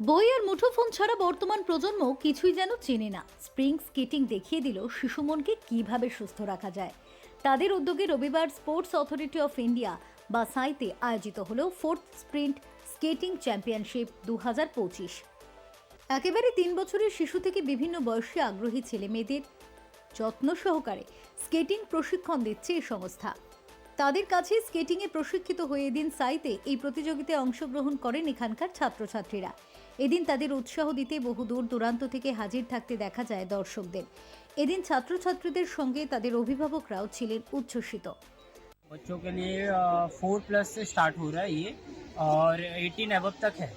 বই আর মুঠোফোন ছাড়া বর্তমান প্রজন্ম কিছুই যেন চেনে না। স্প্রিং স্কেটিং দেখিয়ে দিল শিশু মনকে কীভাবে সুস্থ রাখা যায়। তাদের উদ্যোগে রবিবার স্পোর্টস অথরিটি অফ ইন্ডিয়া বা সাইতে আয়োজিত হল ফোর্থ স্প্রিন্ট স্কেটিং চ্যাম্পিয়নশিপ দু হাজার পঁচিশ। একেবারে তিন বছরের শিশু থেকে বিভিন্ন বয়সী আগ্রহী ছেলে মেয়েদের যত্ন সহকারে স্কেটিং প্রশিক্ষণ দিচ্ছে এই সংস্থা। তাদের কাছে স্কেটিংয়ে প্রশিক্ষিত হয়ে দিন সাইতে এই প্রতিযোগিতায় অংশগ্রহণ করেন এখানকার ছাত্রছাত্রীরা। এদিন তাদের উৎসাহ দিতে বহু দূর দূরান্ত থেকে হাজির থাকতে দেখা যায় দর্শকদের এদিন ছাত্রছাত্রীদের সঙ্গে তাদের অভিভাবকরাও ছিলেন উচ্ছ্বসিত बच्चों के लिए फोर प्लस से स्टार्ट हो रहा है ये और এইটিন অ্যাবভ तक है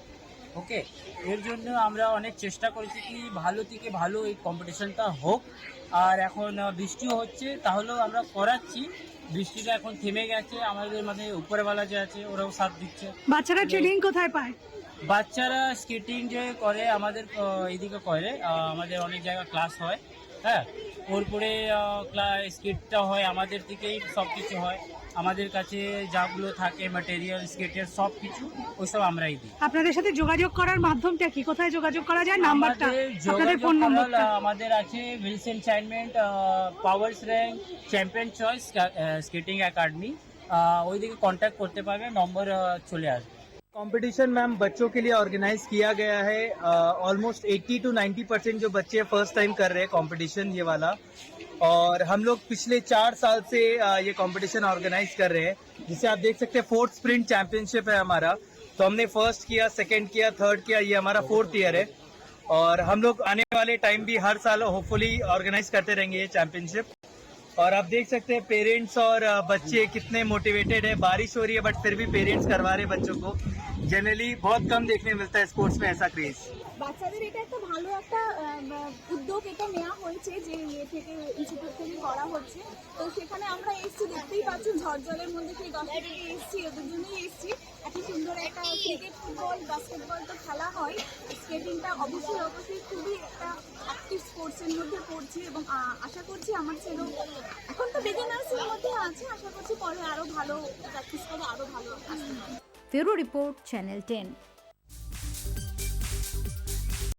ওকে? এর জন্য আমরা অনেক চেষ্টা করেছি কি ভালো থেকে ভালো এই কম্পিটিশনটা হোক। আর এখন বৃষ্টিও হচ্ছে তাহলেও আমরা করাচ্ছি। বৃষ্টিটা এখন থেমে গেছে আমাদের মানে উপরওয়ালা যে আছে ওরাও সাথ দিচ্ছে। বাচ্চারা ট্রেনিং কোথায় পায়? বাচ্চারা স্কেটিং যে করে আমাদের এইদিকে করে আমাদের অনেক জায়গায় ক্লাস হয় হ্যাঁ? ওরপরে স্কেটটা হয় আমাদের থেকেই সব কিছু হয়। আমাদের কাছে যাগুলো থাকে ম্যাটেরিয়াল স্কেটের সব কিছু ওইসব আমরাই দিই। আপনাদের সাথে যোগাযোগ করার মাধ্যমটা কি? কোথায় যোগাযোগ করা যায়? নাম্বারটা? আপনাদের ফোন নাম্বারটা? আমাদের আছে Wilson চাইনমেন্ট powers rank champion choice skating academy ওইদিকে কন্ট্যাক্ট করতে পারবে নম্বর চলে আসবে। कंपटीशन मैम बच्चों के लिए ऑर्गेनाइज किया गया है। ऑलमोस्ट 80 टू 90 परसेंट जो बच्चे फ़र्स्ट टाइम कर रहे हैं कंपटीशन ये वाला। और हम लोग पिछले चार साल से अ, ये कंपटीशन ऑर्गेनाइज कर रहे हैं। जिसे आप देख सकते हैं फोर्थ स्प्रिंट चैंपियनशिप है हमारा। तो हमने फ़र्स्ट किया सेकंड किया थर्ड किया ये हमारा फोर्थ ईयर है। और हम लोग आने वाले टाइम भी हर साल होपफुली ऑर्गेनाइज करते रहेंगे ये चैंपियनशिप और आप देख सकते हैं पेरेंट्स और बच्चे कितने मोटिवेटेड है। बारिश हो रही है बट फिर भी पेरेंट्स करवा रहे बच्चों को। जनरली बहुत कम देखने मिलता है स्पोर्ट्स में ऐसा क्रेज বাচ্চাদের এটা একটা ভালো একটা আম, উদ্যোগ এটা নেওয়া হয়েছে যে ইয়ে থেকে ইনস্টিটিউট থেকে করা হচ্ছে তো সেখানে আমরা এসছি দেখতেই পাচ্ছি ঝড়জলের মধ্যে সেই দশটা থেকে এসছি ওদের জন্যই এসছি এত সুন্দর একটা ক্রিকেট ফুটবল বাস্কেটবল তো খেলা হয় স্কেটিংটা অবশ্যই অবশ্যই খুবই একটা অ্যাক্টিভ স্পোর্টসের মধ্যে পড়ছি এবং আ, আশা করছি আমার ছেলে এখন তো বিগিনার্সের মধ্যে আছে আশা করছি পরে আরও ভালো প্র্যাকটিস করে আরও ভালো আসতে পারে ফেরো রিপোর্ট চ্যানেল টেন।